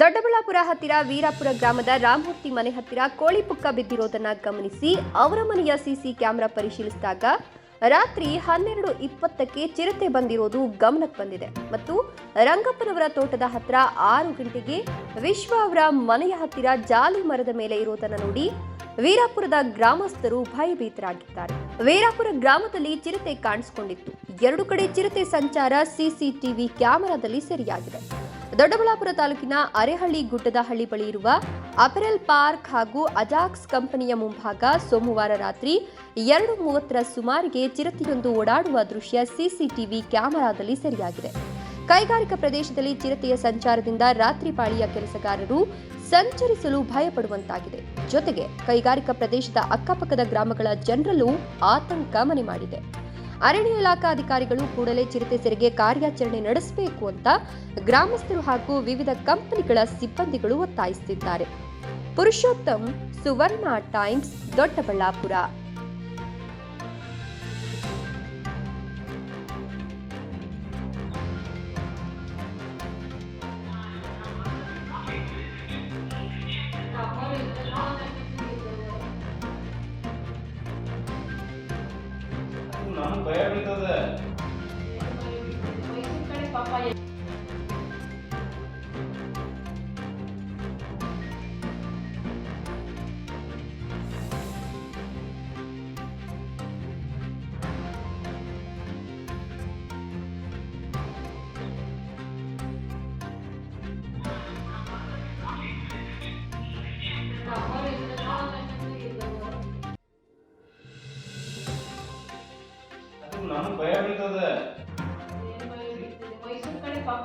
ದೊಡ್ಡಬಳ್ಳಾಪುರ ಹತ್ತಿರ ವೀರಾಪುರ ಗ್ರಾಮದ ರಾಮಮೂರ್ತಿ ಮನೆ ಹತ್ತಿರ ಕೋಳಿ ಪುಕ್ಕ ಬಿದ್ದಿರೋದನ್ನ ಗಮನಿಸಿ ಅವರ ಮನೆಯ ಸಿಸಿ ಕ್ಯಾಮೆರಾ ಪರಿಶೀಲಿಸಿದಾಗ ರಾತ್ರಿ ಹನ್ನೆರಡು ಇಪ್ಪತ್ತಕ್ಕೆ ಚಿರತೆ ಬಂದಿರೋದು ಗಮನಕ್ಕೆ ಬಂದಿದೆ. ಮತ್ತು ರಂಗಪ್ಪನವರ ತೋಟದ ಹತ್ತಿರ ಆರು ಗಂಟೆಗೆ ವಿಶ್ವ ಅವರ ಮನೆಯ ಹತ್ತಿರ ಜಾಲಿ ಮರದ ಮೇಲೆ ಇರೋದನ್ನ ನೋಡಿ ವೀರಾಪುರದ ಗ್ರಾಮಸ್ಥರು ಭಯಭೀತರಾಗಿದ್ದಾರೆ. ವೀರಾಪುರ ಗ್ರಾಮದಲ್ಲಿ ಚಿರತೆ ಕಾಣಿಸಿಕೊಂಡಿತ್ತು. ಎರಡು ಕಡೆ ಚಿರತೆ ಸಂಚಾರ ಸಿಸಿಟಿವಿ ಕ್ಯಾಮೆರಾದಲ್ಲಿ ಸೆರೆಯಾಗಿದೆ. ದೊಡ್ಡಬಳ್ಳಾಪುರ ತಾಲೂಕಿನ ಅರೆಹಳ್ಳಿ ಗುಡ್ಡದ ಹಳ್ಳಿ ಬಳಿ ಇರುವ ಅಪೆರಲ್ ಪಾರ್ಕ್ ಹಾಗೂ ಅಜಾಕ್ಸ್ ಕಂಪನಿಯ ಮುಂಭಾಗ ಸೋಮವಾರ ರಾತ್ರಿ ಎರಡು ಮೂವತ್ತರ ಸುಮಾರಿಗೆ ಚಿರತೆಯೊಂದು ಓಡಾಡುವ ದೃಶ್ಯ ಸಿಸಿಟಿವಿ ಕ್ಯಾಮೆರಾದಲ್ಲಿ ಸೆರೆಯಾಗಿದೆ. ಕೈಗಾರಿಕಾ ಪ್ರದೇಶದಲ್ಲಿ ಚಿರತೆಯ ಸಂಚಾರದಿಂದ ರಾತ್ರಿ ಪಾಳಿಯ ಕೆಲಸಗಾರರು ಸಂಚರಿಸಲು ಭಯಪಡುವಂತಾಗಿದೆ. ಜೊತೆಗೆ ಕೈಗಾರಿಕಾ ಪ್ರದೇಶದ ಅಕ್ಕಪಕ್ಕದ ಗ್ರಾಮಗಳ ಜನರಲ್ಲೂ ಆತಂಕ ಮನೆ ಮಾಡಿದೆ. ಅರಣ್ಯ ಇಲಾಖಾ ಅಧಿಕಾರಿಗಳು ಕೂಡಲೇ ಚಿರತೆ ಸೆರೆಗೆ ಕಾರ್ಯಾಚರಣೆ ನಡೆಸಬೇಕು ಅಂತ ಗ್ರಾಮಸ್ಥರು ಹಾಗೂ ವಿವಿಧ ಕಂಪನಿಗಳ ಸಿಬ್ಬಂದಿಗಳು ಒತ್ತಾಯಿಸುತ್ತಿದ್ದಾರೆ ಪುರುಷೋತ್ತಮ್, ಸುವರ್ಣ ಟೈಮ್ಸ್, ದೊಡ್ಡಬಳ್ಳಾಪುರ. ನನಗೆ ಭಯ ಬೀಳ್ತದ Thank you. ನಾನು ಭಯ ಬೀಳ್ತದೆ ಮೈಸೂರು ಕಡೆ ಪಾಪ